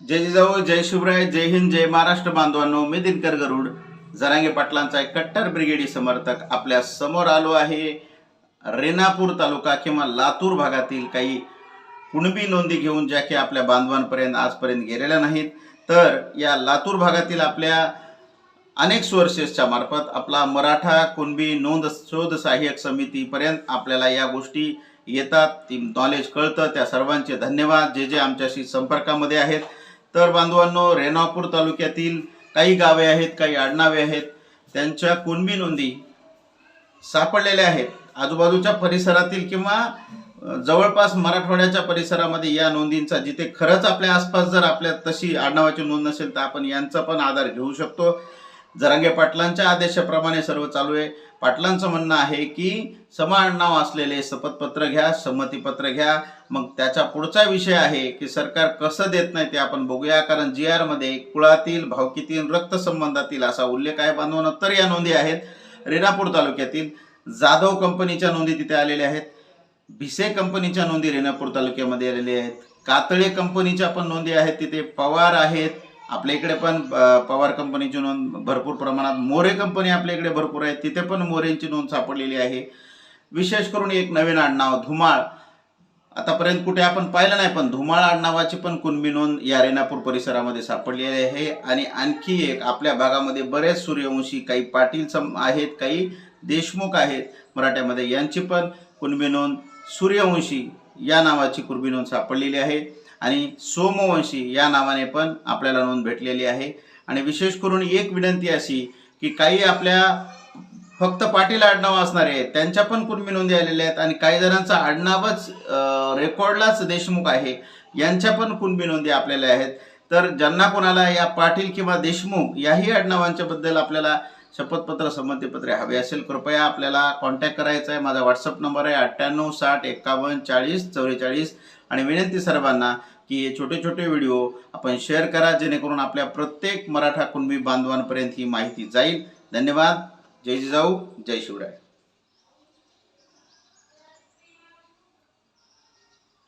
जय जिजाऊ जय शिवराय जय हिंद जय महाराष्ट्र बांधवांनो मी दिनकर गरुड. जरांगे पाटलांचा एक कट्टर ब्रिगेडी समर्थक आपल्यासमोर आलो आहे. रेणापूर तालुका किंवा लातूर भागातील काही कुणबी नोंदी घेऊन ज्या की आपल्या बांधवांपर्यंत आजपर्यंत गेलेल्या नाहीत. तर या लातूर भागातील आपल्या अनेक सोर्सेसच्या मार्फत आपला मराठा कुणबी नोंद शोध सहाय्यक समितीपर्यंत आपल्याला या गोष्टी येतात. ती नॉलेज कळतं. त्या सर्वांचे धन्यवाद. जे जे आमच्याशी संपर्कामध्ये आहेत तर बांधवांनो रेणापूर तालुक्यातील काही गावे आहेत काही आडनावे आहेत त्यांच्या कुणबी नोंदी सापडलेल्या आहेत. आजूबाजूच्या परिसरातील किंवा जवळपास मराठवाड्याच्या परिसरामध्ये या नोंदींचा जिथे खरंच आपल्या आसपास जर आपल्या तशी आडनावाची नोंद नसेल तर आपण यांचा पण आधार घेऊ शकतो. जरांगे पाटलांच्या आदेशाप्रमाणे सर्व चालू आहे. पाटलांचं म्हणणं आहे की समान नाव असलेले शपथपत्र घ्या संमतीपत्र घ्या. मग त्याचा पुढचा विषय आहे की सरकार कसं देत नाही ते आपण बघूया. कारण जी आरमध्ये कुळातील भावकीतील रक्तसंबंधातील असा उल्लेख आहे. बांधवांनो तर या नोंदी आहेत. रेणापूर तालुक्यातील जाधव कंपनीच्या नोंदी तिथे आलेल्या आहेत. भिसे कंपनीच्या नोंदी रेणापूर तालुक्यामध्ये आलेल्या आहेत. कातळे कंपनीच्या पण नोंदी आहेत तिथे. पवार आहेत. आपल्या इकडे पण पवार कंपनीची नोंद भरपूर प्रमाणात. मोरे कंपनी आपल्या इकडे भरपूर आहे. तिथे पण मोरेंची नोंद सापडलेली आहे. विशेष करून एक नवीन आडनाव धुमाळ. आतापर्यंत कुठे आपण पाहिलं नाही पण धुमाळ आडनावाची पण कुणबी नोंद या रेणापूर परिसरामध्ये सापडलेली आहे. आणि आणखी एक आपल्या भागामध्ये बरेच सूर्यवंशी काही पाटील सम आहेत काही देशमुख आहेत मराठ्यामध्ये. यांची पण कुणबी नोंद सूर्यवंशी या नावाची कुणबी नोंद सापडलेली आहे. आणि सोमवंशी या नावाने पण आपल्याला नोंद भेटलेली आहे. आणि विशेष करून एक विनंती अशी की काही आपल्या फक्त पाटील आडनाव असणारे आहेत त्यांच्या पण कुणबी नोंदी आलेल्या आहेत आणि काही जणांचं आडनावच रेकॉर्डलाच देशमुख आहे यांच्या पण कुणबी नोंदी आपल्याला आहेत. तर ज्यांना कोणाला या पाटील किंवा देशमुख याही आडनावांच्या बद्दल आपल्याला शपथपत्र संमतीपत्रे हवे असेल कृपया आपल्याला कॉन्टॅक्ट करायचा आहे माझा व्हॉट्सअप नंबर आहे अठ्ठ्याण्णव साठ एक्कावन्न चाळीस चौवेचाळीस आणि विनंती सर्वांना की हे छोटे छोटे व्हिडिओ आपण शेअर करा जेणेकरून आपल्या प्रत्येक मराठा कुणबी बांधवांपर्यंत ही माहिती जाईल. धन्यवाद. जय जिजाऊ. जय शिवराय.